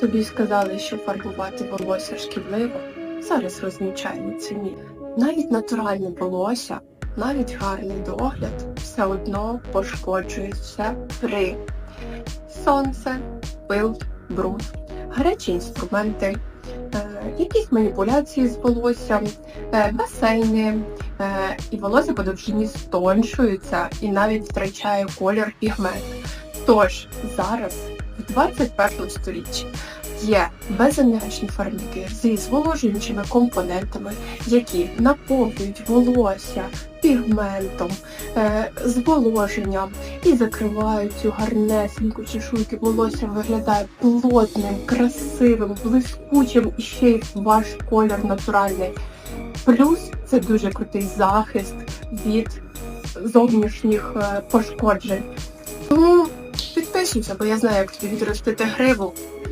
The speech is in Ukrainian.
Тобі сказали, що фарбувати волосся шкідливо. Зараз розмічаємо ціні. Навіть натуральне волосся, навіть гарний догляд все одно пошкоджується при сонце, пил, бруд, гарячі інструменти, е, якісь маніпуляції з волоссям, е, басейни, е, і волосся по довжині стоншується і навіть втрачає колір пігмент. Тож зараз, в 21 сторіччі, є безенергічні фарбники зі зволожуючими компонентами, які наповнюють волосся пігментом, е, зволоженням і закривають цю гарнесеньку чешуйки. Волосся виглядає плотним, красивим, блискучим і ще й ваш колір натуральний. Плюс це дуже крутий захист від зовнішніх е, пошкоджень. Підписуйся, бо я знаю, як тобі відростити гриву.